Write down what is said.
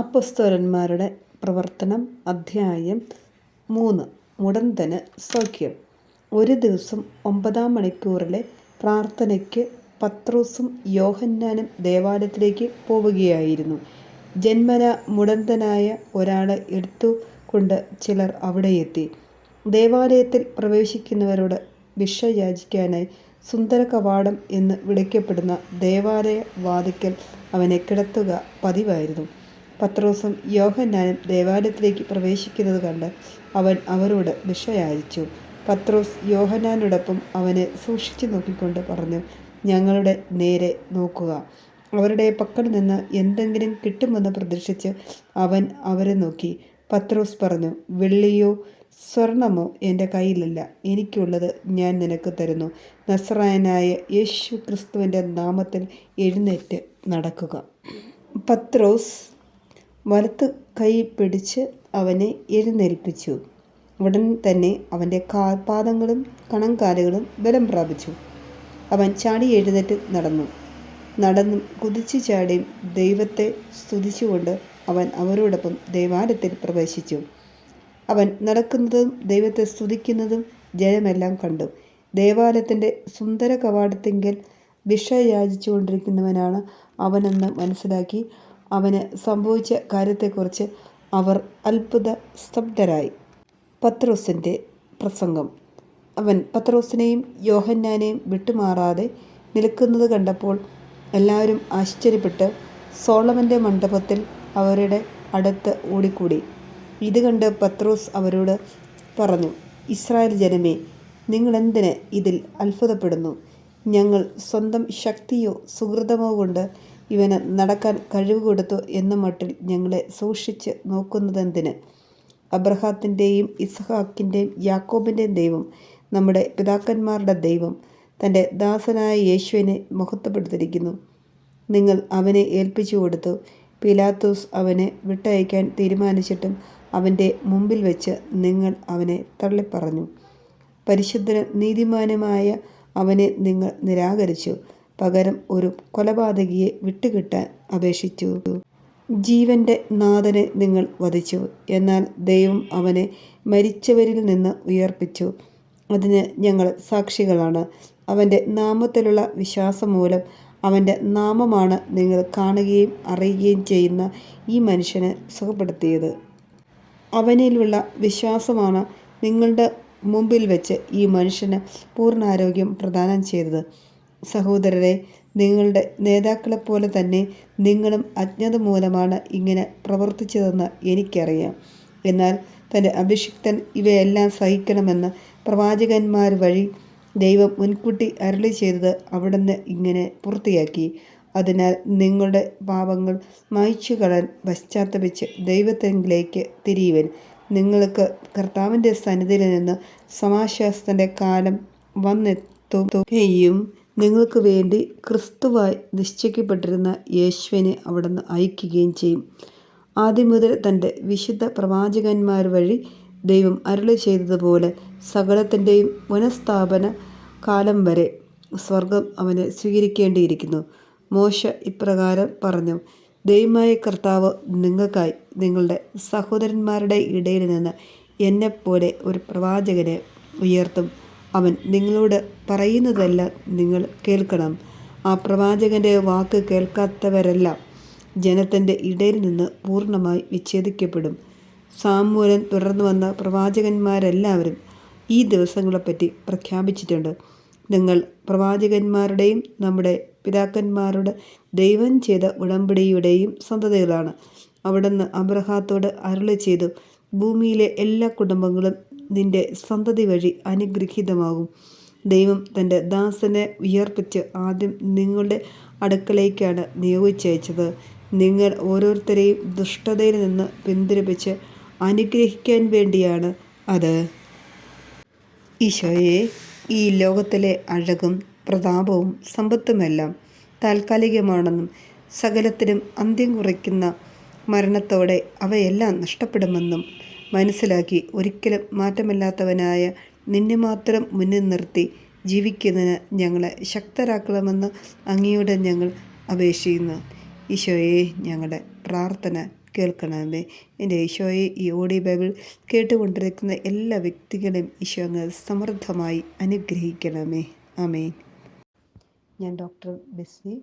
അപ്പസ്തോലന്മാരുടെ പ്രവർത്തനം അധ്യായം മൂന്ന്. മുടന്തന് സൗഖ്യം. ഒരു ദിവസം ഒമ്പതാം മണിക്കൂറിലെ പ്രാർത്ഥനയ്ക്ക് പത്രോസും യോഹന്നാനും ദേവാലയത്തിലേക്ക് പോവുകയായിരുന്നു. ജന്മന മുടന്തനായ ഒരാളെ എടുത്തുകൊണ്ട് ചിലർ അവിടെയെത്തി. ദേവാലയത്തിൽ പ്രവേശിക്കുന്നവരോട് ഭിക്ഷ യാചിക്കാനായി സുന്ദര കവാടം എന്ന് വിളിക്കപ്പെടുന്ന ദേവാലയ വാതിക്കൽ അവനെ കിടത്തുക പതിവായിരുന്നു. പത്രോസും യോഹന്നാനും ദേവാലയത്തിലേക്ക് പ്രവേശിക്കുന്നത് കണ്ട് അവൻ അവരോട് ഭിക്ഷ പത്രോസ് യോഹന്നാനോടൊപ്പം അവനെ സൂക്ഷിച്ചു നോക്കിക്കൊണ്ട് പറഞ്ഞു ഞങ്ങളുടെ നേരെ നോക്കുക. അവരുടെ പക്കൽ നിന്ന് എന്തെങ്കിലും കിട്ടുമെന്ന് പ്രതീക്ഷിച്ച് അവൻ അവരെ നോക്കി പത്രോസ് പറഞ്ഞു വെള്ളിയോ സ്വർണമോ എന്റെ കയ്യിലില്ല. എനിക്കുള്ളത് ഞാൻ നിനക്ക് തരുന്നു. നസ്രായനായ യേശു ക്രിസ്തുവിന്റെ നാമത്തിൽ എഴുന്നേറ്റ് നടക്കുക പത്രോസ് വലത്ത് കൈ പിടിച്ച് അവനെ എഴുന്നേൽപ്പിച്ചു. ഉടൻ തന്നെ അവന്റെ കാൽപാദങ്ങളും കണങ്കാലുകളും ബലം പ്രാപിച്ചു. അവൻ ചാടി എഴുന്നേറ്റ് നടന്നു. നടന്നും കുതിച്ചു ചാടിയും ദൈവത്തെ സ്തുതിച്ചുകൊണ്ട് അവൻ അവരോടൊപ്പം ദൈവാലയത്തിൽ പ്രവേശിച്ചു. അവൻ നടക്കുന്നതും ദൈവത്തെ സ്തുതിക്കുന്നതും ജനമെല്ലാം കണ്ടു. ദേവാലയത്തിന്റെ സുന്ദര കവാടത്തിങ്കൽ ഭിക്ഷ യാചിച്ചുകൊണ്ടിരിക്കുന്നവനാണ് അവനെന്ന് മനസ്സിലാക്കി അവന് സംഭവിച്ച കാര്യത്തെക്കുറിച്ച് അവർ അത്ഭുത സ്തബ്ധരായി പത്രോസിന്റെ പ്രസംഗം. അവൻ പത്രോസിനെയും യോഹന്നാനെയും വിട്ടുമാറാതെ നിൽക്കുന്നത് കണ്ടപ്പോൾ എല്ലാവരും ആശ്ചര്യപ്പെട്ട് സോളമന്റെ മണ്ഡപത്തിൽ അവരുടെ അടുത്ത് ഓടിക്കൂടി. ഇത് കണ്ട് പത്രോസ് അവരോട് പറഞ്ഞു ഇസ്രായേൽ ജനമേ നിങ്ങളെന്തിന് ഇതിൽ അത്ഭുതപ്പെടുന്നു? ഞങ്ങൾ സ്വന്തം ശക്തിയോ സുഹൃതമോ കൊണ്ട് ഇവന് നടക്കാൻ കഴിവ് കൊടുത്തു എന്ന മട്ടിൽ ഞങ്ങളെ സൂക്ഷിച്ച് നോക്കുന്നതെന്തിന്? അബ്രഹാത്തിന്റെയും ഇസ്ഹാക്കിന്റെയും യാക്കോബിന്റെയും ദൈവം നമ്മുടെ പിതാക്കന്മാരുടെ ദൈവം തന്റെ ദാസനായ യേശുവിനെ മഹത്വപ്പെടുത്തിയിരിക്കുന്നു. നിങ്ങൾ അവനെ ഏൽപ്പിച്ചു കൊടുത്തു. പിലാത്തോസ് അവനെ വിട്ടയക്കാൻ തീരുമാനിച്ചിട്ടും അവന്റെ മുമ്പിൽ വെച്ച് നിങ്ങൾ അവനെ തള്ളിപ്പറഞ്ഞു. പരിശുദ്ധനും നീതിമാനുമായ അവനെ നിങ്ങൾ നിരാകരിച്ചു. പകരം ഒരു കൊലപാതകിയെ വിട്ടുകിട്ടാൻ അപേക്ഷിച്ചു. ജീവന്റെ നാഥനെ നിങ്ങൾ വധിച്ചു. എന്നാൽ ദൈവം അവനെ മരിച്ചവരിൽ നിന്ന് ഉയർപ്പിച്ചു. അതിന് ഞങ്ങൾ സാക്ഷികളാണ്. അവന്റെ നാമത്തിലുള്ള വിശ്വാസം മൂലം അവന്റെ നാമമാണ് നിങ്ങൾ കാണുകയും അറിയുകയും ചെയ്യുന്ന ഈ മനുഷ്യനെ സുഖപ്പെടുത്തിയത്. അവനിലുള്ള വിശ്വാസമാണ് നിങ്ങളുടെ മുമ്പിൽ വെച്ച് ഈ മനുഷ്യന് പൂർണാരോഗ്യം പ്രദാനം ചെയ്തത്. സഹോദരരെ നിങ്ങളുടെ നേതാക്കളെപ്പോലെ തന്നെ നിങ്ങളും അജ്ഞത മൂലമാണ് ഇങ്ങനെ പ്രവർത്തിച്ചതെന്ന് എനിക്കറിയാം. എന്നാൽ തന്റെ അഭിഷിക്തൻ ഇവയെല്ലാം സഹിക്കണമെന്ന് പ്രവാചകന്മാർ വഴി ദൈവം മുൻകൂട്ടി അരളി ചെയ്തത് അവിടുന്ന് ഇങ്ങനെ പൂർത്തിയാക്കി. അതിനാൽ നിങ്ങളുടെ പാപങ്ങൾ മായ്ച്ചു കളയാൻ പശ്ചാത്തപിച്ച് ദൈവത്തെങ്കിലേക്ക് തിരിയുവൻ. നിങ്ങൾക്ക് കർത്താവിന്റെ സന്നിധിയിൽ നിന്ന് സമാശ്വാസത്തിന്റെ കാലം വന്നെത്തുകയും നിങ്ങൾക്ക് വേണ്ടി ക്രിസ്തുവായി നിശ്ചയിക്കപ്പെട്ടിരുന്ന യേശുവിനെ അവിടുന്ന് അയക്കുകയും ചെയ്യും. ആദ്യം മുതൽ തന്റെ വിശുദ്ധ പ്രവാചകന്മാർ വഴി ദൈവം അരുളി ചെയ്തതുപോലെ സകലത്തിന്റെയും പുനഃസ്ഥാപന കാലം വരെ സ്വർഗം അവനെ സ്വീകരിക്കേണ്ടിയിരിക്കുന്നു. മോശ ഇപ്രകാരം പറഞ്ഞു ദൈവമായ കർത്താവ് നിങ്ങൾക്കായി നിങ്ങളുടെ സഹോദരന്മാരുടെ ഇടയിൽ നിന്ന് എന്നെപ്പോലെ ഒരു പ്രവാചകനെ ഉയർത്തും. അവൻ നിങ്ങളോട് പറയുന്നതെല്ലാം നിങ്ങൾ കേൾക്കണം. ആ പ്രവാചകന്റെ വാക്ക് കേൾക്കാത്തവരെല്ലാം ജനത്തിന്റെ ഇടയിൽ നിന്ന് പൂർണമായി വിച്ഛേദിക്കപ്പെടും. സാമൂലൻ തുടർന്നു വന്ന പ്രവാചകന്മാരെല്ലാവരും ഈ ദിവസങ്ങളെപ്പറ്റി പ്രഖ്യാപിച്ചിട്ടുണ്ട്. നിങ്ങൾ പ്രവാചകന്മാരുടെയും നമ്മുടെ പിതാക്കന്മാരുടെ ദൈവം ചെയ്ത ഉടമ്പടിയുടെയും സന്തതികളാണ്. അവിടുന്ന് അബ്രഹാത്തോട് അരുളി ചെയ്തു ഭൂമിയിലെ എല്ലാ കുടുംബങ്ങളും നിന്റെ സന്തതി വഴി അനുഗ്രഹീതമാകും. ദൈവം തന്റെ ദാസനെ ഉയർപ്പിച്ച് ആദ്യം നിങ്ങളുടെ അടുക്കളയ്ക്കാണ് നിയോഗിച്ചയച്ചത്. നിങ്ങൾ ഓരോരുത്തരെയും ദുഷ്ടതയിൽ നിന്ന് പിന്തിരിപ്പിച്ച് അനുഗ്രഹിക്കാൻ വേണ്ടിയാണ് അത്. ഈശോയെ ഈ ലോകത്തിലെ അഴകും പ്രതാപവും സമ്പത്തുമെല്ലാം താൽക്കാലികമാണെന്നും സകലത്തിനും അന്ത്യം കുറിക്കുന്ന മരണത്തോടെ അവയെല്ലാം നഷ്ടപ്പെടുമെന്നും മനസ്സിലാക്കി ഒരിക്കലും മാറ്റമില്ലാത്തവനായ നിന്നെ മാത്രം മുന്നിൽ നിർത്തി ജീവിക്കുന്നതിന് ഞങ്ങളെ ശക്തരാക്കണമെന്ന് അങ്ങയോട് ഞങ്ങൾ അപേക്ഷിക്കുന്നു. ഈശോയെ ഞങ്ങളുടെ പ്രാർത്ഥന കേൾക്കണമേ. എന്റെ ഈശോയെ ഈ ഓഡിയോ ബൈബിൾ കേട്ടുകൊണ്ടിരിക്കുന്ന എല്ലാ വ്യക്തികളെയും ഈശോ അങ്ങ് സമൃദ്ധമായി അനുഗ്രഹിക്കണമേ. ആമേൻ. ഞാൻ ഡോക്ടർ ബെസ്സി